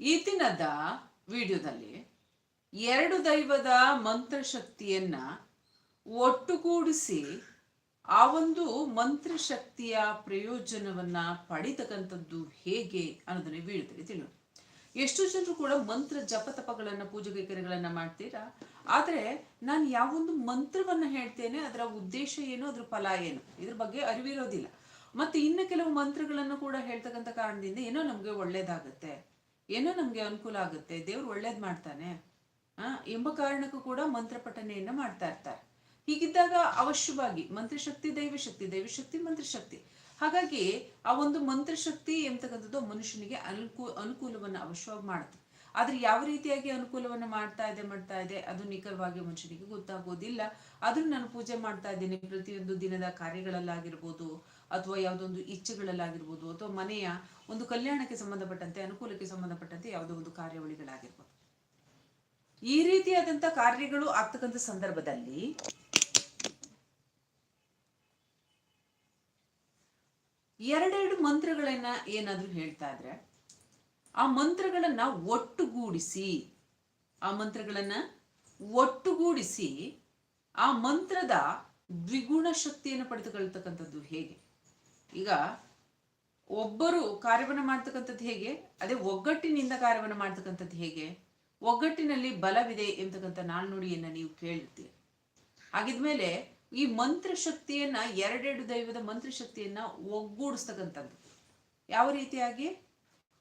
ಈ ದಿನದ ವಿಡಿಯೋದಲ್ಲಿ ಎರಡು ದೈವದ ಮಂತ್ರಶಕ್ತಿಯನ್ನ ಒಟ್ಟುಗೂಡಿಸಿ ಆ ಒಂದು ಮಂತ್ರಶಕ್ತಿಯ ಪ್ರಯೋಜನವನ್ನ ಪಡಿತಕ್ಕಂಥದ್ದು ಹೇಗೆ ಅನ್ನೋದನ್ನ ವಿಡಿಯೋದಲ್ಲಿ ತಿಳಿಯೋಣ. ಎಷ್ಟು ಜನರು ಕೂಡ ಮಂತ್ರ ಜಪ ತಪಗಳನ್ನ, ಪೂಜೆ ಕೈಕರ್ಯಗಳನ್ನ ಮಾಡ್ತೀರಾ? ಆದ್ರೆ ನಾನು ಯಾವೊಂದು ಮಂತ್ರವನ್ನ ಹೇಳ್ತೇನೆ, ಅದರ ಉದ್ದೇಶ ಏನು, ಅದ್ರ ಫಲ ಏನು? ಇದ್ರ ಬಗ್ಗೆ ಅರಿವಿರೋದಿಲ್ಲ. ಮತ್ತೆ ಇನ್ನು ಕೆಲವು ಮಂತ್ರಗಳನ್ನು ಕೂಡ ಹೇಳ್ತಕ್ಕಂಥ ಕಾರಣದಿಂದ ಏನೋ ನಮಗೆ ಒಳ್ಳೇದಾಗುತ್ತೆ. ಏನೋ ನಮಗೆ ಅನುಕೂಲ ಆಗುತ್ತೆ, ದೇವ್ರು ಒಳ್ಳೇದ್ ಮಾಡ್ತಾನೆ. ಎಂಬ ಕಾರಣಕ್ಕೂ ಕೂಡ ಮಂತ್ರ ಪಠನೆಯನ್ನ ಮಾಡ್ತಾ ಇರ್ತಾರೆ. ಹೀಗಿದ್ದಾಗ ಅವಶ್ಯವಾಗಿ ಮಂತ್ರಶಕ್ತಿ ದೈವಶಕ್ತಿ ದೈವಶಕ್ತಿ ಮಂತ್ರಶಕ್ತಿ ಹಾಗಾಗಿ ಆ ಒಂದು ಮಂತ್ರಶಕ್ತಿ ಎಂಬತಕ್ಕಂಥದ್ದು ಮನುಷ್ಯನಿಗೆ ಅನುಕೂ, ಅನುಕೂಲವನ್ನ ಅವಶ್ಯವಾಗಿ ಮಾಡುತ್ತೆ. ಆದ್ರೆ ಯಾವ ರೀತಿಯಾಗಿ ಅನುಕೂಲವನ್ನ ಮಾಡ್ತಾ ಇದೆ ಮಾಡ್ತಾ ಇದೆ, ಅದು ನಿಖರವಾಗಿ ಮನುಷ್ಯನಿಗೆ ಗೊತ್ತಾಗೋದಿಲ್ಲ. ಆದ್ರೂ ನಾನು ಪೂಜೆ ಮಾಡ್ತಾ ಇದ್ದೀನಿ, ಪ್ರತಿಯೊಂದು ದಿನದ ಕಾರ್ಯಗಳಲ್ಲಾಗಿರ್ಬೋದು ಅಥವಾ ಯಾವುದೊಂದು ಇಚ್ಛೆಗಳಲ್ಲಾಗಿರ್ಬೋದು ಅಥವಾ ಮನೆಯ ಒಂದು ಕಲ್ಯಾಣಕ್ಕೆ ಸಂಬಂಧಪಟ್ಟಂತೆ, ಅನುಕೂಲಕ್ಕೆ ಸಂಬಂಧಪಟ್ಟಂತೆ ಯಾವುದೋ ಒಂದು ಕಾರ್ಯಾವಳಿಗಳಾಗಿರ್ಬೋದು. ಈ ರೀತಿಯಾದಂಥ ಕಾರ್ಯಗಳು ಆಗ್ತಕ್ಕಂಥ ಸಂದರ್ಭದಲ್ಲಿ ಎರಡೆರಡು ಮಂತ್ರಗಳನ್ನ ಏನಾದ್ರೂ ಹೇಳ್ತಾ ಇದ್ರೆ, ಆ ಮಂತ್ರಗಳನ್ನ ಒಟ್ಟುಗೂಡಿಸಿ, ಆ ಮಂತ್ರಗಳನ್ನ ಒಟ್ಟುಗೂಡಿಸಿ, ಆ ಮಂತ್ರದ ದ್ವಿಗುಣ ಶಕ್ತಿಯನ್ನು ಪಡೆದುಕೊಳ್ತಕ್ಕಂಥದ್ದು ಹೇಗೆ? ಈಗ ಒಬ್ಬರು ಕಾರ್ಯವನ್ನು ಮಾಡ್ತಕ್ಕಂಥದ್ದು ಹೇಗೆ? ಅದೇ ಒಗ್ಗಟ್ಟಿನಿಂದ ಕಾರ್ಯವನ್ನು ಮಾಡ್ತಕ್ಕಂಥದ್ದು ಹೇಗೆ? ಒಗ್ಗಟ್ಟಿನಲ್ಲಿ ಬಲವಿದೆ ಎಂತಕ್ಕಂಥ ನಾಲ್ನುಡಿಯನ್ನ ನೀವು ಕೇಳ್ತೀರಿ ಹಾಗಿದ್ಮೇಲೆ ಈ ಮಂತ್ರಶಕ್ತಿಯನ್ನ, ಎರಡೆರಡು ದೈವದ ಮಂತ್ರಶಕ್ತಿಯನ್ನ ಒಗ್ಗೂಡಿಸ್ತಕ್ಕಂಥದ್ದು. ಯಾವ ರೀತಿಯಾಗಿ?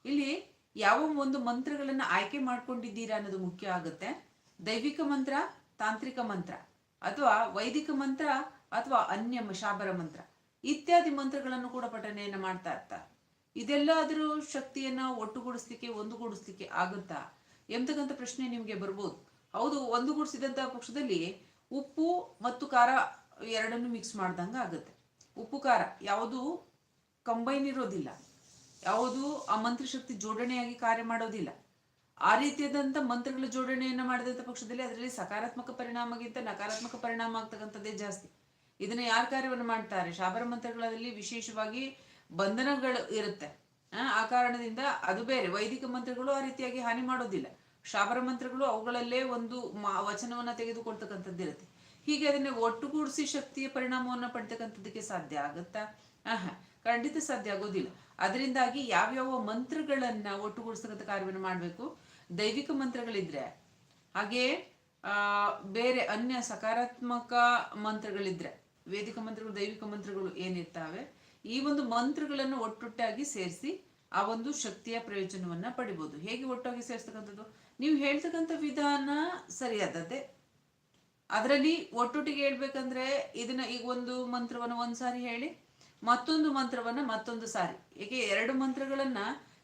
ಇಲ್ಲಿ ಯಾವ ಒಂದು ಮಂತ್ರಗಳನ್ನ ಆಯ್ಕೆ ಮಾಡ್ಕೊಂಡಿದ್ದೀರಾ ಅನ್ನೋದು ಮುಖ್ಯ ಆಗುತ್ತೆ. ದೈವಿಕ ಮಂತ್ರ, ತಾಂತ್ರಿಕ ಮಂತ್ರ, ಅಥವಾ ವೈದಿಕ ಮಂತ್ರ, ಅಥವಾ ಅನ್ಯ ಮಶಾಬರ ಮಂತ್ರ. ಇತ್ಯಾದಿ ಮಂತ್ರಗಳನ್ನು ಕೂಡ ಪಠನೆಯನ್ನ ಮಾಡ್ತಾ ಇರ್ತಾರೆ ಇದೆಲ್ಲಾದರೂ ಶಕ್ತಿಯನ್ನ ಒಟ್ಟುಗೂಡಿಸ್ಲಿಕ್ಕೆ, ಒಂದುಗೂಡಿಸ್ಲಿಕ್ಕೆ ಆಗುತ್ತಾ? ಎಂತಕ್ಕಂಥ ಪ್ರಶ್ನೆ ನಿಮಗೆ ಬರ್ಬೋದು. ಹೌದು ಒಂದುಗೂಡಿಸಿದಂತ ಪಕ್ಷದಲ್ಲಿ ಉಪ್ಪು ಮತ್ತು ಖಾರ ಎರಡನ್ನು ಮಿಕ್ಸ್ ಮಾಡ್ದಂಗ ಆಗುತ್ತೆ. ಉಪ್ಪು, ಖಾರ ಯಾವುದು ಕಂಬೈನ್ ಇರೋದಿಲ್ಲ. ಯಾವುದು ಆ ಮಂತ್ರಶಕ್ತಿ ಜೋಡಣೆಯಾಗಿ ಕಾರ್ಯ ಮಾಡೋದಿಲ್ಲ. ಆ ರೀತಿಯಾದಂಥ ಮಂತ್ರಗಳ ಜೋಡಣೆಯನ್ನ ಮಾಡಿದಂತ ಪಕ್ಷದಲ್ಲಿ ಅದರಲ್ಲಿ ಸಕಾರಾತ್ಮಕ ಪರಿಣಾಮಗಿಂತ ನಕಾರಾತ್ಮಕ ಪರಿಣಾಮ ಆಗ್ತಕ್ಕಂಥದ್ದೇ ಜಾಸ್ತಿ. ಇದನ್ನ ಯಾರ ಕಾರ್ಯವನ್ನು ಮಾಡ್ತಾರೆ? ಶಾಬರ ಮಂತ್ರಗಳಲ್ಲಿ ವಿಶೇಷವಾಗಿ ಬಂಧನಗಳು ಇರುತ್ತೆ. ಆ, ಕಾರಣದಿಂದ ಅದು ಬೇರೆ. ವೈದಿಕ ಮಂತ್ರಗಳು ಆ ರೀತಿಯಾಗಿ ಹಾನಿ ಮಾಡೋದಿಲ್ಲ. ಶಾಬರ ಮಂತ್ರಗಳು ಅವುಗಳಲ್ಲೇ ಒಂದು ವಚನವನ್ನ ತೆಗೆದುಕೊಳ್ತಕ್ಕಂಥದ್ದು ಇರುತ್ತೆ. ಹೀಗೆ ಅದನ್ನ ಒಟ್ಟುಗೂಡಿಸಿ ಶಕ್ತಿಯ ಪರಿಣಾಮವನ್ನ ಪಡ್ತಕ್ಕಂಥದ್ದಕ್ಕೆ ಸಾಧ್ಯ ಆಗುತ್ತಾ? ಆಹಾ ಖಂಡಿತ ಸಾಧ್ಯ ಆಗೋದಿಲ್ಲ. ಅದರಿಂದಾಗಿ ಯಾವ್ಯಾವ ಮಂತ್ರಗಳನ್ನ ಒಟ್ಟುಗೂಡಿಸ್ತಕ್ಕಂಥ ಕಾರ್ಯವನ್ನು ಮಾಡಬೇಕು? ದೈವಿಕ ಮಂತ್ರಗಳಿದ್ರೆ ಹಾಗೆ ಬೇರೆ ಅನ್ಯ ಸಕಾರಾತ್ಮಕ ಮಂತ್ರಗಳಿದ್ರೆ ವೇದಿಕ ಮಂತ್ರಗಳು, ದೈವಿಕ ಮಂತ್ರಗಳು ಏನಿರ್ತಾವೆ, ಈ ಒಂದು ಮಂತ್ರಗಳನ್ನು ಒಟ್ಟೊಟ್ಟಾಗಿ ಸೇರಿಸಿ ಆ ಒಂದು ಶಕ್ತಿಯ ಪ್ರಯೋಜನವನ್ನ ಪಡಿಬಹುದು ಹೇಗೆ ಒಟ್ಟಾಗಿ ಸೇರಿಸ್ತಕ್ಕಂಥದ್ದು? ನೀವು ಹೇಳ್ತಕ್ಕಂಥ ವಿಧಾನ ಸರಿಯಾದದ್ದೇ. ಅದರಲ್ಲಿ ಒಟ್ಟೊಟ್ಟಿಗೆ ಹೇಳ್ಬೇಕಂದ್ರೆ ಇದನ್ನ ಈಗ ಒಂದು ಮಂತ್ರವನ್ನ ಒಂದ್ಸಾರಿ ಹೇಳಿ, ಮತ್ತೊಂದು ಮಂತ್ರವನ್ನ ಮತ್ತೊಂದು ಸಾರಿ. ಏಕೆ, ಎರಡು ಮಂತ್ರಗಳನ್ನ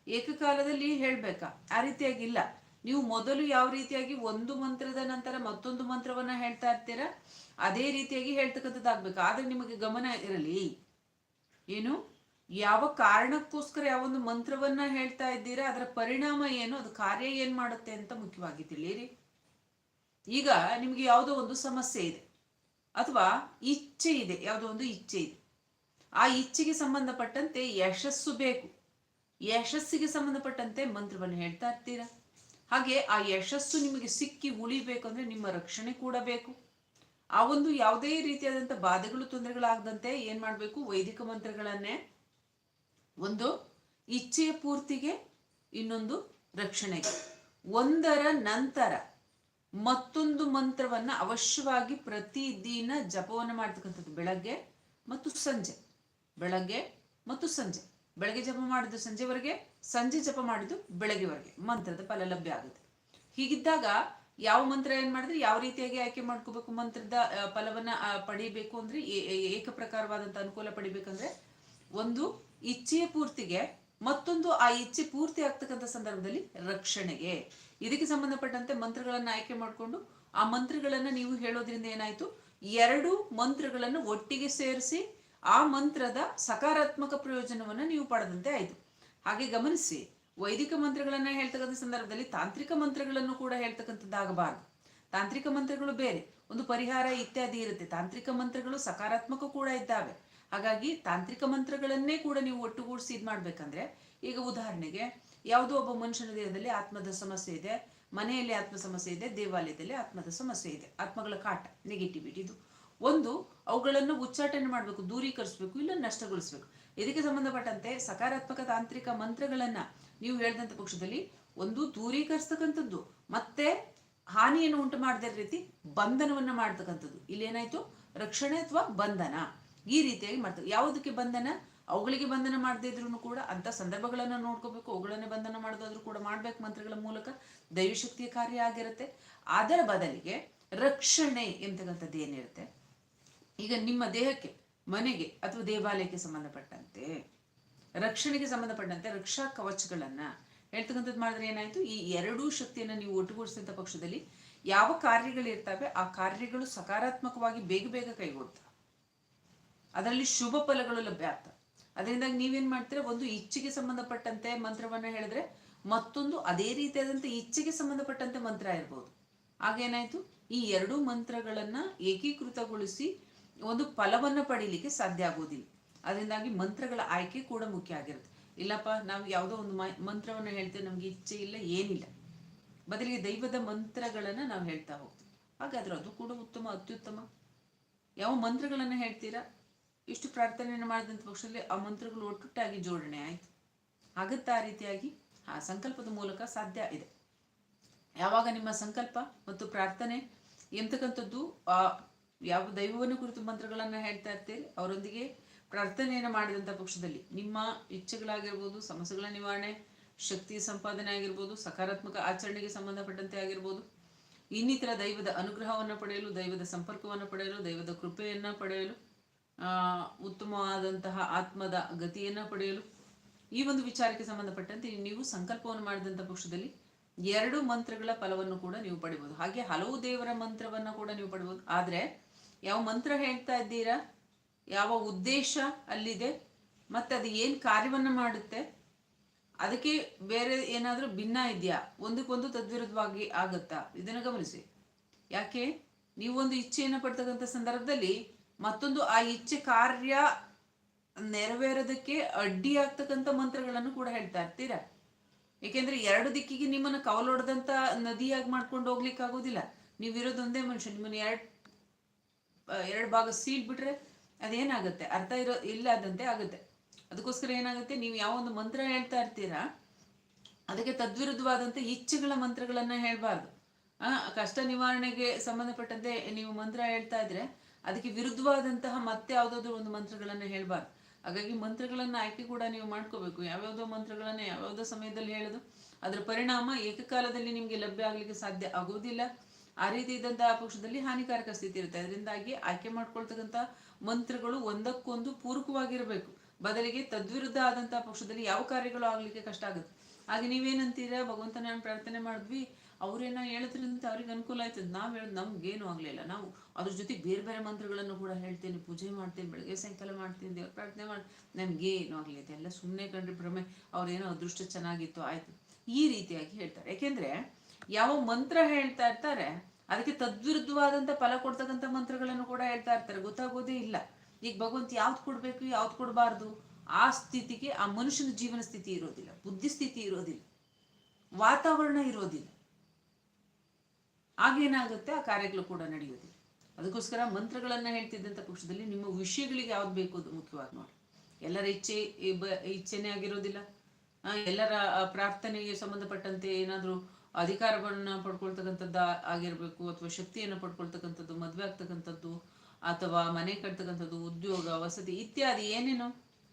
ಏಕಕಾಲದಲ್ಲಿ ಹೇಳ್ಬೇಕಾ? ಆ ರೀತಿಯಾಗಿಲ್ಲ. ನೀವು ಮೊದಲು ಯಾವ ರೀತಿಯಾಗಿ ಒಂದು ಮಂತ್ರದ ನಂತರ ಮತ್ತೊಂದು ಮಂತ್ರವನ್ನ ಹೇಳ್ತಾ ಇರ್ತೀರಾ? ಅದೇ ರೀತಿಯಾಗಿ ಹೇಳ್ತಕ್ಕಂಥದ್ದಾಗ್ಬೇಕು. ಆದ್ರೆ ನಿಮಗೆ ಗಮನ ಇರಲಿ. ಏನು? ಯಾವ ಕಾರಣಕ್ಕೋಸ್ಕರ ಯಾವ ಒಂದು ಮಂತ್ರವನ್ನ ಹೇಳ್ತಾ ಇದ್ದೀರಾ, ಅದರ ಪರಿಣಾಮ ಏನು, ಅದು ಕಾರ್ಯ ಏನ್ ಮಾಡುತ್ತೆ ಅಂತ ಮುಖ್ಯವಾಗಿ ತಿಳಿಯಿರಿ. ಈಗ ನಿಮ್ಗೆ ಯಾವುದೋ ಒಂದು ಸಮಸ್ಯೆ ಇದೆ. ಅಥವಾ ಇಚ್ಛೆ ಇದೆ, ಯಾವುದೋ ಒಂದು ಇಚ್ಛೆ ಇದೆ. ಆ ಇಚ್ಛೆಗೆ ಸಂಬಂಧಪಟ್ಟಂತೆ ಯಶಸ್ಸು ಬೇಕು. ಯಶಸ್ಸಿಗೆ ಸಂಬಂಧಪಟ್ಟಂತೆ ಮಂತ್ರವನ್ನು ಹೇಳ್ತಾ ಇರ್ತೀರಾ? ಹಾಗೆ ಆ ಯಶಸ್ಸು ನಿಮಗೆ ಸಿಕ್ಕಿ ಉಳಿಬೇಕು ಅಂದ್ರೆ ನಿಮ್ಮ ರಕ್ಷಣೆ ಕೂಡ ಬೇಕು. ಆ ಒಂದು ಯಾವುದೇ ರೀತಿಯಾದಂತ ಬಾಧೆಗಳು ತೊಂದರೆಗಳಾಗದಂತೆ ಏನು ಮಾಡಬೇಕು? ವೈದಿಕ ಮಂತ್ರಗಳನ್ನೇ ಒಂದು ಇಚ್ಛೆಯ ಪೂರ್ತಿಗೆ ಇನ್ನೊಂದು ರಕ್ಷಣೆಗೆ. ಒಂದರ ನಂತರ ಮತ್ತೊಂದು ಮಂತ್ರವನ್ನ ಅವಶ್ಯವಾಗಿ ಪ್ರತಿದಿನ ಜಪವನ್ನು ಮಾಡ್ತಕ್ಕಂಥದ್ದು ಬೆಳಗ್ಗೆ ಮತ್ತು ಸಂಜೆ. ಬೆಳಗ್ಗೆ ಮತ್ತು ಸಂಜೆ. ಬೆಳಗ್ಗೆ ಜಪ ಮಾಡಿದ್ದು ಸಂಜೆವರೆಗೆ, ಸಂಜೆ ಜಪ ಮಾಡಿದ್ದು ಬೆಳಗ್ಗೆವರೆಗೆ. ಮಂತ್ರದ ಫಲ ಲಭ್ಯ ಆಗುತ್ತೆ. ಹೀಗಿದ್ದಾಗ ಯಾವ ಮಂತ್ರ ಏನ್ ಮಾಡಿದ್ರೆ ಯಾವ ರೀತಿಯಾಗಿ ಆಯ್ಕೆ ಮಾಡ್ಕೋಬೇಕು ಮಂತ್ರದ ಫಲವನ್ನ ಪಡಿಬೇಕು ಅಂದ್ರೆ ಏಕ ಪ್ರಕಾರವಾದಂತ ಅನುಕೂಲ ಪಡಿಬೇಕಂದ್ರೆ ಒಂದು ಇಚ್ಛೆಯ ಪೂರ್ತಿಗೆ ಮತ್ತೊಂದು ಆ ಇಚ್ಛೆ ಪೂರ್ತಿ ಆಗ್ತಕ್ಕಂಥ ಸಂದರ್ಭದಲ್ಲಿ ರಕ್ಷಣೆಗೆ. ಇದಕ್ಕೆ ಸಂಬಂಧಪಟ್ಟಂತೆ ಮಂತ್ರಗಳನ್ನ ಆಯ್ಕೆ ಮಾಡಿಕೊಂಡು ಆ ಮಂತ್ರಗಳನ್ನ ನೀವು ಹೇಳೋದ್ರಿಂದ ಏನಾಯ್ತು? ಎರಡು ಮಂತ್ರಗಳನ್ನು ಒಟ್ಟಿಗೆ ಸೇರಿಸಿ ಆ ಮಂತ್ರದ ಸಕಾರಾತ್ಮಕ ಪ್ರಯೋಜನವನ್ನ ನೀವು ಪಡೆದಂತೆ ಆಯ್ತು. ಹಾಗೆ ಗಮನಿಸಿ ವೈದಿಕ ಮಂತ್ರಗಳನ್ನ ಹೇಳ್ತಕ್ಕಂಥ ಸಂದರ್ಭದಲ್ಲಿ ತಾಂತ್ರಿಕ ಮಂತ್ರಗಳನ್ನು ಕೂಡ ಹೇಳ್ತಕ್ಕಂಥದ್ದಾಗಬಾರ್ದು. ತಾಂತ್ರಿಕ ಮಂತ್ರಗಳು ಬೇರೆ, ಒಂದು ಪರಿಹಾರ ಇತ್ಯಾದಿ ಇರುತ್ತೆ. ತಾಂತ್ರಿಕ ಮಂತ್ರಗಳು ಸಕಾರಾತ್ಮಕ ಕೂಡ ಇದ್ದಾವೆ. ಹಾಗಾಗಿ ತಾಂತ್ರಿಕ ಮಂತ್ರಗಳನ್ನೇ ಕೂಡ ನೀವು ಒಟ್ಟುಗೂಡಿಸಿ ಇದು ಮಾಡ್ಬೇಕಂದ್ರೆ, ಈಗ ಉದಾಹರಣೆಗೆ ಯಾವುದೋ ಒಬ್ಬ ಮನುಷ್ಯನ ದೇಹದಲ್ಲಿ ಆತ್ಮದ ಸಮಸ್ಯೆ ಇದೆ, ಮನೆಯಲ್ಲಿ ಆತ್ಮ ಸಮಸ್ಯೆ ಇದೆ, ದೇವಾಲಯದಲ್ಲಿ ಆತ್ಮದ ಸಮಸ್ಯೆ ಇದೆ, ಆತ್ಮಗಳ ಕಾಟ ನೆಗೆಟಿವಿಟಿ ಇದು. ಒಂದು, ಅವುಗಳನ್ನು ಉಚ್ಚಾಟನೆ ಮಾಡಬೇಕು, ದೂರೀಕರಿಸಬೇಕು, ಇಲ್ಲ ನಷ್ಟಗೊಳಿಸಬೇಕು. ಇದಕ್ಕೆ ಸಂಬಂಧಪಟ್ಟಂತೆ ಸಕಾರಾತ್ಮಕ ತಾಂತ್ರಿಕ ಮಂತ್ರಗಳನ್ನ ನೀವು ಹೇಳಿದಂತ ಪಕ್ಷದಲ್ಲಿ ಒಂದು ದೂರೀಕರಿಸ್ತಕ್ಕಂಥದ್ದು, ಮತ್ತೆ ಹಾನಿಯನ್ನು ಉಂಟು ಮಾಡದ ರೀತಿ ಬಂಧನವನ್ನ ಮಾಡ್ತಕ್ಕಂಥದ್ದು. ಇಲ್ಲೇನಾಯ್ತು ರಕ್ಷಣೆ ಅಥವಾ ಬಂಧನ. ಈ ರೀತಿಯಾಗಿ ಮಾಡ್ತಾರೆ ಯಾವುದಕ್ಕೆ ಬಂಧನ? ಅವುಗಳಿಗೆ ಬಂಧನ ಮಾಡದೇ ಇದ್ರೂ ಕೂಡ ಅಂತ ಸಂದರ್ಭಗಳನ್ನ ನೋಡ್ಕೋಬೇಕು, ಅವುಗಳನ್ನೇ ಬಂಧನ ಮಾಡೋದಾದ್ರೂ ಕೂಡ ಮಾಡ್ಬೇಕು ಮಂತ್ರಗಳ ಮೂಲಕ. ದೈವಶಕ್ತಿಯ ಕಾರ್ಯ ಆಗಿರುತ್ತೆ. ಅದರ ಬದಲಿಗೆ ರಕ್ಷಣೆ ಎಂತಕ್ಕಂಥದ್ದು ಏನಿರುತ್ತೆ? ಈಗ ನಿಮ್ಮ ದೇಹಕ್ಕೆ ಮನೆಗೆ ಅಥವಾ ದೇವಾಲಯಕ್ಕೆ ಸಂಬಂಧಪಟ್ಟಂತೆ, ರಕ್ಷಣೆಗೆ ಸಂಬಂಧಪಟ್ಟಂತೆ ರಕ್ಷಾ ಕವಚಗಳನ್ನ ಹೇಳ್ತಕ್ಕಂಥದ್ದು ಮಾಡಿದ್ರೆ ಏನಾಯ್ತು? ಈ ಎರಡೂ ಶಕ್ತಿಯನ್ನು ನೀವು ಒಟ್ಟುಗೂಡಿಸಿದ ಪಕ್ಷದಲ್ಲಿ ಯಾವ ಕಾರ್ಯಗಳಿರ್ತವೆ ಆ ಕಾರ್ಯಗಳು ಸಕಾರಾತ್ಮಕವಾಗಿ ಬೇಗ ಬೇಗ ಕೈಗೊಡ್ತವೆ ಅದರಲ್ಲಿ ಶುಭ ಫಲಗಳು ಲಭ್ಯ ಆಗ್ತವೆ. ಅದರಿಂದಾಗಿ ನೀವೇನ್ ಮಾಡ್ತೀರಾ? ಒಂದು ಇಚ್ಛೆಗೆ ಸಂಬಂಧಪಟ್ಟಂತೆ ಮಂತ್ರವನ್ನ ಹೇಳಿದ್ರೆ ಮತ್ತೊಂದು ಅದೇ ರೀತಿಯಾದಂತೆ ಇಚ್ಛೆಗೆ ಸಂಬಂಧಪಟ್ಟಂತೆ ಮಂತ್ರ ಇರ್ಬೋದು. ಆಗೇನಾಯ್ತು ಈ ಎರಡೂ ಮಂತ್ರಗಳನ್ನ ಏಕೀಕೃತಗೊಳಿಸಿ ಒಂದು ಫಲವನ್ನು ಪಡೀಲಿಕ್ಕೆ ಸಾಧ್ಯ ಆಗೋದಿಲ್ಲ ಅದರಿಂದಾಗಿ ಮಂತ್ರಗಳ ಆಯ್ಕೆ ಕೂಡ ಮುಖ್ಯ ಆಗಿರುತ್ತೆ. ಇಲ್ಲಪ್ಪ, ನಾವು ಯಾವುದೋ ಒಂದು ಮಂತ್ರವನ್ನು ಹೇಳ್ತೇವೆ, ನಮ್ಗೆ ಇಚ್ಛೆ ಇಲ್ಲ, ಏನಿಲ್ಲ. ಬದಲಿಗೆ ದೈವದ ಮಂತ್ರಗಳನ್ನ ನಾವು ಹೇಳ್ತಾ ಹೋಗ್ತೀವಿ. ಹಾಗಾದ್ರೆ ಅದು ಕೂಡ ಉತ್ತಮ, ಅತ್ಯುತ್ತಮ? ಯಾವ ಮಂತ್ರಗಳನ್ನ ಹೇಳ್ತೀರಾ? ಇಷ್ಟು ಪ್ರಾರ್ಥನೆಯನ್ನು ಮಾಡಿದಂಥ ಪಕ್ಷದಲ್ಲಿ ಆ ಮಂತ್ರಗಳು ಒಟ್ಟೊಟ್ಟಾಗಿ ಜೋಡಣೆ ಆಯ್ತು. ಆಗುತ್ತಾ ಆ ರೀತಿಯಾಗಿ ಆ ಸಂಕಲ್ಪದ ಮೂಲಕ ಸಾಧ್ಯ ಇದೆ. ಯಾವಾಗ ನಿಮ್ಮ ಸಂಕಲ್ಪ ಮತ್ತು ಪ್ರಾರ್ಥನೆ ಎಂತಕ್ಕಂಥದ್ದು, ಆ ಯಾವ ದೈವವನ್ನು ಕುರಿತು ಮಂತ್ರಗಳನ್ನ ಹೇಳ್ತಾ ಇರ್ತೀರಿ, ಅವರೊಂದಿಗೆ ಪ್ರಾರ್ಥನೆಯನ್ನು ಮಾಡಿದಂಥ ಪಕ್ಷದಲ್ಲಿ ನಿಮ್ಮ ಇಚ್ಛೆಗಳಾಗಿರ್ಬೋದು, ಸಮಸ್ಯೆಗಳ ನಿವಾರಣೆ ಶಕ್ತಿ ಸಂಪಾದನೆ ಆಗಿರ್ಬೋದು, ಸಕಾರಾತ್ಮಕ ಆಚರಣೆಗೆ ಸಂಬಂಧಪಟ್ಟಂತೆ ಆಗಿರ್ಬೋದು, ಇನ್ನಿತರ ದೈವದ ಅನುಗ್ರಹವನ್ನು ಪಡೆಯಲು, ದೈವದ ಸಂಪರ್ಕವನ್ನು ಪಡೆಯಲು, ದೈವದ ಕೃಪೆಯನ್ನು ಪಡೆಯಲು ಉತ್ತಮವಾದಂತಹ ಆತ್ಮದ ಗತಿಯನ್ನು ಪಡೆಯಲು ಈ ಒಂದು ವಿಚಾರಕ್ಕೆ ಸಂಬಂಧಪಟ್ಟಂತೆ ನೀವು ಸಂಕಲ್ಪವನ್ನು ಮಾಡಿದಂಥ ಪಕ್ಷದಲ್ಲಿ ಎರಡು ಮಂತ್ರಗಳ ಫಲವನ್ನು ಕೂಡ ನೀವು ಪಡಿಬೋದು. ಹಾಗೆ ಹಲವು ದೇವರ ಮಂತ್ರವನ್ನ ಕೂಡ ನೀವು ಪಡಿಬೋದು. ಆದ್ರೆ ಯಾವ ಮಂತ್ರ ಹೇಳ್ತಾ ಇದ್ದೀರಾ? ಯಾವ ಉದ್ದೇಶ ಅಲ್ಲಿದೆ? ಮತ್ತೆ ಅದು ಏನು ಕಾರ್ಯವನ್ನು ಮಾಡುತ್ತೆ? ಅದಕ್ಕೆ ಬೇರೆ ಏನಾದರೂ ಭಿನ್ನ ಇದೆಯಾ? ಒಂದಕ್ಕೊಂದು ತದ್ವಿರುದ್ಧವಾಗಿ ಆಗುತ್ತಾ? ಇದನ್ನು ಗಮನಿಸಿ. ಯಾಕೆ? ನೀವೊಂದು ಇಚ್ಛೆಯನ್ನು ಪಡ್ತಕ್ಕಂಥ ಸಂದರ್ಭದಲ್ಲಿ ಮತ್ತೊಂದು ಆ ಇಚ್ಛೆ ಕಾರ್ಯ ನೆರವೇರೋದಕ್ಕೆ ಅಡ್ಡಿ ಆಗ್ತಕ್ಕಂಥ ಮಂತ್ರಗಳನ್ನು ಕೂಡ ಹೇಳ್ತಾ ಇರ್ತೀರಾ? ಏಕೆಂದ್ರೆ ಎರಡು ದಿಕ್ಕಿಗೆ ನಿಮ್ಮನ್ನು ಕವಲೊಡೆದಂಥ ನದಿಯಾಗಿ ಮಾಡ್ಕೊಂಡು ಹೋಗ್ಲಿಕ್ಕೆ ಆಗೋದಿಲ್ಲ ನೀವಿರೋದೊಂದೇ ಮನುಷ್ಯ, ನಿಮ್ಮನ್ನು ಎರಡ್ ಎರಡು ಭಾಗ ಸೀಲ್ ಬಿಟ್ರೆ ಅದೇನಾಗುತ್ತೆ? ಅರ್ಥ ಇರೋ ಇಲ್ಲದಂತೆ ಆಗುತ್ತೆ. ಅದಕ್ಕೋಸ್ಕರ ಏನಾಗುತ್ತೆ? ನೀವು ಯಾವ ಒಂದು ಮಂತ್ರ ಹೇಳ್ತಾ ಇರ್ತೀರಾ, ಅದಕ್ಕೆ ತದ್ವಿರುದ್ಧವಾದಂತೆ ಇಚ್ಛೆಗಳ ಮಂತ್ರಗಳನ್ನ ಹೇಳ್ಬಾರ್ದು. ಕಷ್ಟ ನಿವಾರಣೆಗೆ ಸಂಬಂಧಪಟ್ಟಂತೆ ನೀವು ಮಂತ್ರ ಹೇಳ್ತಾ ಇದ್ರೆ ಅದಕ್ಕೆ ವಿರುದ್ಧವಾದಂತಹ ಮತ್ತೆ ಯಾವ್ದಾದ್ರು ಒಂದು ಮಂತ್ರಗಳನ್ನ ಹೇಳ್ಬಾರ್ದು. ಹಾಗಾಗಿ ಮಂತ್ರಗಳನ್ನ ಆಯ್ಕೆ ಕೂಡ ನೀವು ಮಾಡ್ಕೋಬೇಕು. ಯಾವ್ಯಾವುದೋ ಮಂತ್ರಗಳನ್ನ ಯಾವ್ಯಾವ್ದೋ ಸಮಯದಲ್ಲಿ ಹೇಳೋದು, ಅದರ ಪರಿಣಾಮ ಏಕಕಾಲದಲ್ಲಿ ನಿಮ್ಗೆ ಲಭ್ಯ ಆಗ್ಲಿಕ್ಕೆ ಸಾಧ್ಯ ಆಗೋದಿಲ್ಲ. ಆ ರೀತಿ ಇದ್ದಂತಹ ಪಕ್ಷದಲ್ಲಿ ಹಾನಿಕಾರಕ ಸ್ಥಿತಿ ಇರುತ್ತೆ. ಅದರಿಂದಾಗಿ ಆಯ್ಕೆ ಮಾಡ್ಕೊಳ್ತಕ್ಕಂಥ ಮಂತ್ರಗಳು ಒಂದಕ್ಕೊಂದು ಪೂರಕವಾಗಿರಬೇಕು. ಬದಲಿಗೆ ತದ್ವಿರುದ್ಧ ಆದಂತಹ ಪಕ್ಷದಲ್ಲಿ ಯಾವ ಕಾರ್ಯಗಳು ಆಗ್ಲಿಕ್ಕೆ ಕಷ್ಟ ಆಗುತ್ತೆ. ಹಾಗೆ ನೀವೇನಂತೀರಾ? ಭಗವಂತ ನಾನು ಪ್ರಾರ್ಥನೆ ಮಾಡಿದ್ವಿ. ಅವ್ರೇನ ಹೇಳಿದ್ರಿಂದ ಅವ್ರಿಗೆ ಅನುಕೂಲ ಆಯ್ತು ನಾವ್ ಹೇಳೋದು ನಮ್ಗೇನು ಆಗ್ಲಿಲ್ಲ. ನಾವು ಅದ್ರ ಜೊತೆ ಬೇರೆ ಬೇರೆ ಮಂತ್ರಗಳನ್ನು ಕೂಡ ಹೇಳ್ತೇನೆ. ಪೂಜೆ ಮಾಡ್ತೇನೆ, ಬೆಳಗ್ಗೆ ಸಾಯಂಕಾಲ ಮಾಡ್ತೀನಿ, ದೇವ್ರ ಪ್ರಾರ್ಥನೆ ಮಾಡಿ ನನ್ಗೇನು ಆಗ್ಲಿ ಎಲ್ಲ ಸುಮ್ಮನೆ ಕಂಡ್ರೆ ಭ್ರಮೆ. ಅವ್ರೇನೋ ಅದೃಷ್ಟ ಚೆನ್ನಾಗಿತ್ತು, ಆಯ್ತು. ಈ ರೀತಿಯಾಗಿ ಹೇಳ್ತಾರೆ. ಯಾಕೆಂದ್ರೆ ಯಾವ ಮಂತ್ರ ಹೇಳ್ತಾ ಇರ್ತಾರೆ, ಅದಕ್ಕೆ ತದ್ವಿರುದ್ಧವಾದಂತ ಫಲ ಕೊಡ್ತಕ್ಕಂಥ ಮಂತ್ರಗಳನ್ನು ಕೂಡ ಹೇಳ್ತಾ ಇರ್ತಾರೆ. ಗೊತ್ತಾಗೋದೇ ಇಲ್ಲ. ಈಗ ಭಗವಂತ ಯಾವ್ದು ಕೊಡ್ಬೇಕು, ಯಾವ್ದು ಕೊಡಬಾರ್ದು? ಆ ಸ್ಥಿತಿಗೆ, ಆ ಮನುಷ್ಯನ ಜೀವನ ಸ್ಥಿತಿ ಇರೋದಿಲ್ಲ. ಬುದ್ಧಿ ಸ್ಥಿತಿ ಇರೋದಿಲ್ಲ. ವಾತಾವರಣ ಇರೋದಿಲ್ಲ. ಆಗೇನಾಗುತ್ತೆ ಆ ಕಾರ್ಯಗಳು ಕೂಡ ನಡೆಯೋದಿಲ್ಲ. ಅದಕ್ಕೋಸ್ಕರ ಮಂತ್ರಗಳನ್ನ ಹೇಳ್ತಿದ್ದಂಥ ಪಕ್ಷದಲ್ಲಿ ನಿಮ್ಮ ವಿಷಯಗಳಿಗೆ ಯಾವ್ದು ಬೇಕು ಅದು ಮುಖ್ಯವಾಗಿ ನೋಡಿ. ಎಲ್ಲರ ಇಚ್ಛೆ ಇಚ್ಛೆನೇ ಆಗಿರೋದಿಲ್ಲ. ಎಲ್ಲರ ಪ್ರಾರ್ಥನೆಗೆ ಸಂಬಂಧಪಟ್ಟಂತೆ ಏನಾದರೂ ಅಧಿಕಾರವನ್ನ ಪಡ್ಕೊಳ್ತಕ್ಕಂಥದ್ದು ಆಗಿರಬೇಕು ಅಥವಾ ಶಕ್ತಿಯನ್ನು ಪಡ್ಕೊಳ್ತಕ್ಕಂಥದ್ದು, ಮದುವೆ ಆಗ್ತಕ್ಕಂಥದ್ದು ಅಥವಾ ಮನೆ ಕಟ್ತಕ್ಕಂಥದ್ದು, ಉದ್ಯೋಗ, ವಸತಿ ಇತ್ಯಾದಿ ಏನೇನೋ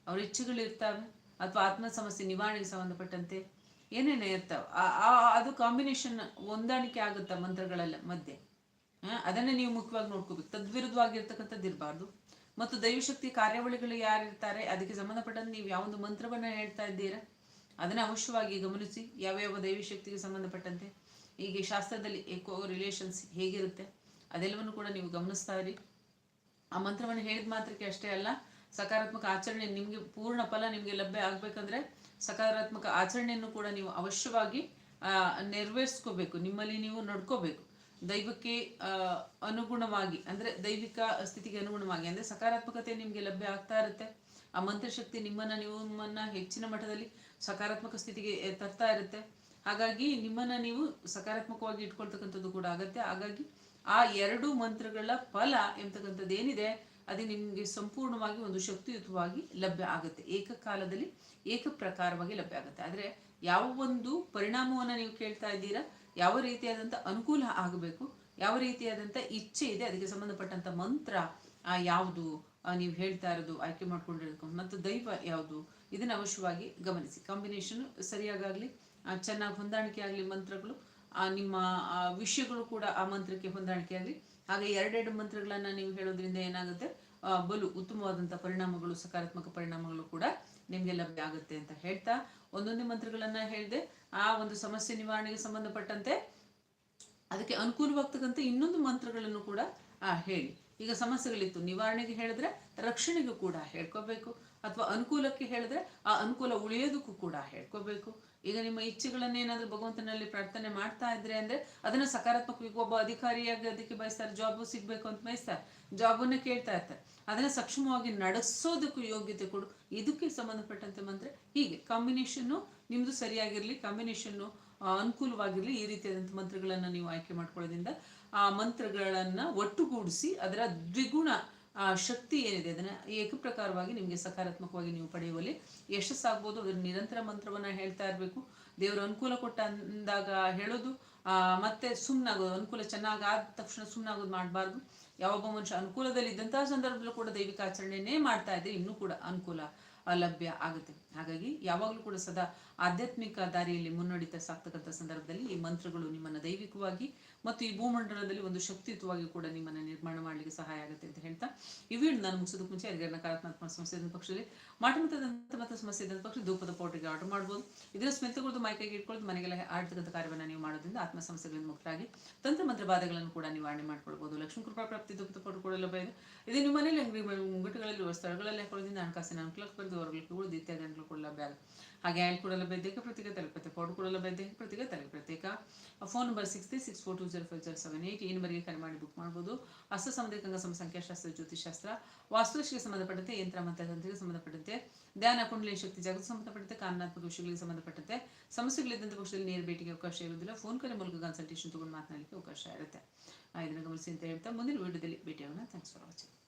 ಅವ್ರ ಇಚ್ಛೆಗಳಿರ್ತಾವೆ ಅಥವಾ ಆತ್ಮ ಸಮಸ್ಯೆ ನಿವಾರಣೆಗೆ ಸಂಬಂಧಪಟ್ಟಂತೆ ಏನೇನೋ ಇರ್ತಾವೆ. ಅದು ಕಾಂಬಿನೇಷನ್ ಹೊಂದಾಣಿಕೆ ಆಗುತ್ತೆ ಮಂತ್ರಗಳೆಲ್ಲ ಮಧ್ಯೆ? ಅದನ್ನೇ ನೀವು ಮುಖ್ಯವಾಗಿ ನೋಡ್ಕೋಬೇಕು. ತದ್ವಿರುದ್ಧವಾಗಿರ್ತಕ್ಕಂಥದ್ದು ಇರಬಾರ್ದು. ಮತ್ತು ದೈವಶಕ್ತಿ ಕಾರ್ಯಾವಳಿಗಳು ಯಾರಿರ್ತಾರೆ? ಅದಕ್ಕೆ ಸಂಬಂಧಪಟ್ಟಂತೆ ನೀವು ಯಾವೊಂದು ಮಂತ್ರವನ್ನ ಹೇಳ್ತಾ ಇದ್ದೀರಾ? ಅದನ್ನ ಅವಶ್ಯವಾಗಿ ಗಮನಿಸಿ ಯಾವ ಯಾವ ದೈವಿ ಶಕ್ತಿಗೆ ಸಂಬಂಧಪಟ್ಟಂತೆ. ಹೀಗೆ ಶಾಸ್ತ್ರದಲ್ಲಿ ಏಕೋ ರಿಲೇಷನ್ಸ್ ಹೇಗಿರುತ್ತೆ, ಅದೆಲ್ಲವನ್ನು ಕೂಡ ನೀವು ಗಮನಿಸ್ತಾ ಇರಿ. ಆ ಮಂತ್ರವನ್ನು ಹೇಳಿದ ಮಾತ್ರಕ್ಕೆ ಅಷ್ಟೇ ಅಲ್ಲ, ಸಕಾರಾತ್ಮಕ ಆಚರಣೆ ನಿಮಗೆ ಪೂರ್ಣ ಫಲ ನಿಮಗೆ ಲಭ್ಯ ಆಗ್ಬೇಕಂದ್ರೆ ಸಕಾರಾತ್ಮಕ ಆಚರಣೆಯನ್ನು ಕೂಡ ನೀವು ಅವಶ್ಯವಾಗಿ ನೆರವೇರಿಸ್ಕೋಬೇಕು, ನಿಮ್ಮಲ್ಲಿ ನೀವು ನಡ್ಕೋಬೇಕು. ದೈವಕ್ಕೆ ಅನುಗುಣವಾಗಿ, ಅಂದ್ರೆ ದೈವಿಕ ಸ್ಥಿತಿಗೆ ಅನುಗುಣವಾಗಿ, ಅಂದ್ರೆ ಸಕಾರಾತ್ಮಕತೆ ನಿಮಗೆ ಲಭ್ಯ ಆಗ್ತಾ ಇರುತ್ತೆ. ಆ ಮಂತ್ರಶಕ್ತಿ ನಿಮ್ಮನ್ನ ನಿಮ್ಮನ್ನ ಹೆಚ್ಚಿನ ಮಟ್ಟದಲ್ಲಿ ಸಕಾರಾತ್ಮಕ ಸ್ಥಿತಿಗೆ ತರ್ತಾ ಇರುತ್ತೆ. ಹಾಗಾಗಿ ನಿಮ್ಮನ್ನ ನೀವು ಸಕಾರಾತ್ಮಕವಾಗಿ ಇಟ್ಕೊಳ್ತಕ್ಕಂಥದ್ದು ಕೂಡ ಆಗತ್ತೆ. ಹಾಗಾಗಿ ಆ ಎರಡು ಮಂತ್ರಗಳ ಫಲ ಎಂಬತಕ್ಕಂಥದ್ದು ಏನಿದೆ ಅದು ನಿಮಗೆ ಸಂಪೂರ್ಣವಾಗಿ ಒಂದು ಶಕ್ತಿಯುತವಾಗಿ ಲಭ್ಯ ಆಗುತ್ತೆ. ಏಕಕಾಲದಲ್ಲಿ ಏಕಪ್ರಕಾರವಾಗಿ ಲಭ್ಯ ಆಗುತ್ತೆ. ಆದರೆ ಯಾವ ಒಂದು ಪರಿಣಾಮವನ್ನು ನೀವು ಕೇಳ್ತಾ ಇದ್ದೀರಾ, ಯಾವ ರೀತಿಯಾದಂಥ ಅನುಕೂಲ ಆಗಬೇಕು, ಯಾವ ರೀತಿಯಾದಂಥ ಇಚ್ಛೆ ಇದೆ, ಅದಕ್ಕೆ ಸಂಬಂಧಪಟ್ಟಂಥ ಮಂತ್ರ ಯಾವುದು ನೀವು ಹೇಳ್ತಾ ಇರೋದು, ಆಯ್ಕೆ ಮಾಡ್ಕೊಂಡಿರೋದು ಮತ್ತು ದೈವ ಯಾವುದು ಇದನ್ನು ಅವಶ್ಯವಾಗಿ ಗಮನಿಸಿ. ಕಾಂಬಿನೇಷನ್ ಸರಿಯಾಗಲಿ ಚೆನ್ನಾಗಿ ಹೊಂದಾಣಿಕೆ ಆಗಲಿ ಮಂತ್ರಗಳು ಆ, ನಿಮ್ಮ ವಿಷಯಗಳು ಕೂಡ ಆ ಮಂತ್ರಕ್ಕೆ ಹೊಂದಾಣಿಕೆ ಆಗಲಿ. ಹಾಗೆ ಎರಡೆರಡು ಮಂತ್ರಗಳನ್ನು ನೀವು ಹೇಳೋದ್ರಿಂದ ಏನಾಗುತ್ತೆ? ಬಲು ಉತ್ತಮವಾದಂಥ ಪರಿಣಾಮಗಳು ಸಕಾರಾತ್ಮಕ ಪರಿಣಾಮಗಳು ಕೂಡ ನಿಮಗೆ ಲಭ್ಯ ಆಗುತ್ತೆ ಅಂತ ಹೇಳ್ತಾ ಒಂದೊಂದೇ ಮಂತ್ರಗಳನ್ನು ಹೇಳಿದೆ ಆ ಒಂದು ಸಮಸ್ಯೆ ನಿವಾರಣೆಗೆ ಸಂಬಂಧಪಟ್ಟಂತೆ ಅದಕ್ಕೆ ಅನುಕೂಲವಾಗ್ತಕ್ಕಂಥ ಇನ್ನೊಂದು ಮಂತ್ರಗಳನ್ನು ಕೂಡ ಹೇಳಿ. ಈಗ ಸಮಸ್ಯೆಗಳಿತ್ತು. ನಿವಾರಣೆಗೆ ಹೇಳಿದ್ರೆ ರಕ್ಷಣೆಗೂ ಕೂಡ ಹೇಳ್ಕೋಬೇಕು. ಅಥವಾ ಅನುಕೂಲಕ್ಕೆ ಹೇಳಿದ್ರೆ ಆ ಅನುಕೂಲ ಉಳಿಯೋದಕ್ಕೂ ಕೂಡ ಹೇಳ್ಕೋಬೇಕು. ಈಗ ನಿಮ್ಮ ಇಚ್ಛೆಗಳನ್ನ ಏನಾದ್ರೂ ಭಗವಂತನಲ್ಲಿ ಪ್ರಾರ್ಥನೆ ಮಾಡ್ತಾ ಇದ್ರೆ ಅಂದ್ರೆ ಅದನ್ನ ಸಕಾರಾತ್ಮಕವಾಗಿ ಒಬ್ಬ ಅಧಿಕಾರಿಯಾಗಿ ಅದಕ್ಕೆ ಬಯಸ್ತಾರೆ. ಜಾಬ್ ಸಿಗ್ಬೇಕು ಅಂತ ಬಯಸ್ತಾರೆ. ಜಾಬನ್ನ ಕೇಳ್ತಾ ಇರ್ತಾರೆ. ಅದನ್ನ ಸಕ್ಷಮವಾಗಿ ನಡೆಸೋದಕ್ಕೂ ಯೋಗ್ಯತೆ ಕೊಡು. ಇದಕ್ಕೆ ಸಂಬಂಧಪಟ್ಟಂತೆ ಮಂತ್ರ ಹೀಗೆ ಕಾಂಬಿನೇಷನ್ನು ನಿಮ್ದು ಸರಿಯಾಗಿರ್ಲಿ ಕಾಂಬಿನೇಷನ್ನು ಅನುಕೂಲವಾಗಿರಲಿ ಈ ರೀತಿಯಾದಂಥ ಮಂತ್ರಗಳನ್ನು ನೀವು ಆಯ್ಕೆ ಮಾಡ್ಕೊಳ್ಳೋದ್ರಿಂದ ಆ ಮಂತ್ರಗಳನ್ನು ಒಟ್ಟುಗೂಡಿಸಿ ಅದರ ದ್ವಿಗುಣ ಶಕ್ತಿ ಏನಿದೆ ಅದನ್ನು ಏಕಪ್ರಕಾರವಾಗಿ ನಿಮಗೆ ಸಕಾರಾತ್ಮಕವಾಗಿ ನೀವು ಪಡೆಯುವಲ್ಲಿ ಯಶಸ್ಸಾಗ್ಬೋದು. ಅದರ ನಿರಂತರ ಮಂತ್ರವನ್ನು ಹೇಳ್ತಾ ಇರಬೇಕು. ದೇವರ ಅನುಕೂಲ ಕೊಟ್ಟ ಅಂದಾಗ ಹೇಳೋದು ಮತ್ತೆ ಸುಮ್ಮನಾಗೋದು ಅನುಕೂಲ ಚೆನ್ನಾಗಿ ಆದ ತಕ್ಷಣ ಸುಮ್ಮನಾಗೋದು ಮಾಡಬಾರ್ದು. ಯಾವೊಬ್ಬ ಮನುಷ್ಯ ಅನುಕೂಲದಲ್ಲಿ ಇದ್ದಂತಹ ಸಂದರ್ಭದಲ್ಲೂ ಕೂಡ ದೈವಿಕ ಆಚರಣೆಯೇ ಮಾಡ್ತಾ ಇದ್ರೆ ಇನ್ನೂ ಕೂಡ ಅನುಕೂಲ ಲಭ್ಯ ಆಗುತ್ತೆ. ಹಾಗಾಗಿ ಯಾವಾಗಲೂ ಕೂಡ ಸದಾ ಆಧ್ಯಾತ್ಮಿಕ ದಾರಿಯಲ್ಲಿ ಮುನ್ನಡೀತ ಸಾಕ್ತಕ್ಕಂಥ ಸಂದರ್ಭದಲ್ಲಿ ಈ ಮಂತ್ರಗಳು ನಿಮ್ಮನ್ನು ದೈವಿಕವಾಗಿ ಮತ್ತು ಈ ಭೂಮಂಡಲದಲ್ಲಿ ಒಂದು ಶಕ್ತಿಯುತವಾಗಿ ಕೂಡ ನಿಮ್ಮನ್ನು ನಿರ್ಮಾಣ ಮಾಡಲಿಕ್ಕೆ ಸಹಾಯ ಆಗುತ್ತೆ ಅಂತ ಹೇಳ್ತಾ ಈ ನಾನು ಮುಗಿಸೋದಕ್ಕೆ ಮುಂಚೆ ಅದರ ನಕಾರಾತ್ಮಕ ಸಮಸ್ಯೆ ಇದ್ದ ಪಕ್ಷದಲ್ಲಿ ಮತ್ತು ಸಮಸ್ಯೆ ಇದ್ದ ಪಕ್ಷ ಧೂಪದ ಪೌಡರ್ಗೆ ಆರ್ಡರ್ ಮಾಡ್ಬೋದು. ಇದರ ಸ್ಮೆಲ್ ತಗೊಳ್ದು ಮೈಕೈಗೆ ಇಟ್ಕೊಳ್ಳೋದು ಮನೆಗೆಲ್ಲ ಆಡ್ತಕ್ಕಂಥ ಕಾರ್ಯವನ್ನು ನೀವು ಮಾಡೋದ್ರಿಂದ ಆತ್ಮ ಸಮಸ್ಯೆಗಳಿಂದ ಮುಕ್ತರಾಗಿ ತಂತ್ರ ಮಂತ್ರ ಬಾಧೆಗಳನ್ನು ಕೂಡ ನಿವಾರಣೆ ಮಾಡ್ಕೊಳ್ಬೋದು. ಲಕ್ಷ್ಮೀ ಕೃಪಾ ಪ್ರಾಪ್ತಿ ಧೂಪದ ಪೌಡರ್ ಕೂಡ ಲಭ್ಯ ಇದೆ ಇದು ನಿಮ್ಮ ಮನೆಯಲ್ಲಿ ಅಂಗಡಿ ಮುಂಗಟ್ಟುಗಳಲ್ಲಿ ಸ್ಥಳಗಳಲ್ಲಿ ಹಾಕೊಳ್ಳೋದ್ರಿಂದ ಹಣಕಾಸಿನ ಅನುಕೂಲಕ್ಕೆ ಉಳಿದು ಇತ್ಯಾದಿ ಅನುಕೂಲ ಕೂಡ ಲಭ್ಯ ಹಾಗೆ ಕೂಡ ಲಭ್ಯ ದೇಹ ಪ್ರತ್ಯೇಕ ತಲುಪತ್ತೆ. ಕೂಡ ಲಭ್ಯ ದೇಹ ಪ್ರತ್ಯೇಕ ತಲೆ ಪ್ರತ್ಯೇಕ phone number six three six four two zero five zero seven eight ಈ ನಂಬರ್ಗೆ ಕರೆ ಮಾಡಿ ಬುಕ್ ಮಾಡ್ಬೋದು. ಹಸ್ತ ಸಂಬಂಧಿಕ ಸಂಖ್ಯಾಶಾಸ್ತ್ರ ಜ್ಯೋತಿಷಾಸ್ತ್ರ ವಾಸ್ತುಶಿಗೆ ಸಂಬಂಧಪಟ್ಟಂತೆ, ಯಂತ್ರ ಮತ್ತು ಸಂಬಂಧಪಟ್ಟಂತೆ, ಧ್ಯಾನ, ಕುಂಡಲಿ ಶಕ್ತಿ, ಜಗತ್ತು ಸಂಬಂಧಪಟ್ಟಂತೆ, ಕಾರಣಾತ್ಮಕ ವಿಷಯಗಳಿಗೆ ಸಂಬಂಧಪಟ್ಟಂತೆ, ಸಮಸ್ಯೆಗಳಿದ್ದಂಥ ಪಕ್ಷದಲ್ಲಿ ನೇರ ಭೇಟಿಗೆ ಅವಕಾಶ ಇರುವುದಿಲ್ಲ. ಫೋನ್ ಕರೆ ಮೂಲಕ ಕನ್ಸಲ್ಟೇಷನ್ ತಗೊಂಡು ಮಾತನಾಡಲಿಕ್ಕೆ ಅವಕಾಶ ಇರುತ್ತೆ. ಇದನ್ನು ಗಮನಿಸಿ ಅಂತ ಹೇಳ್ತಾ ಮುಂದಿನ ವಿಡಿಯೋದಲ್ಲಿ ಭೇಟಿಯಾಗೋಣ. Thanks for watching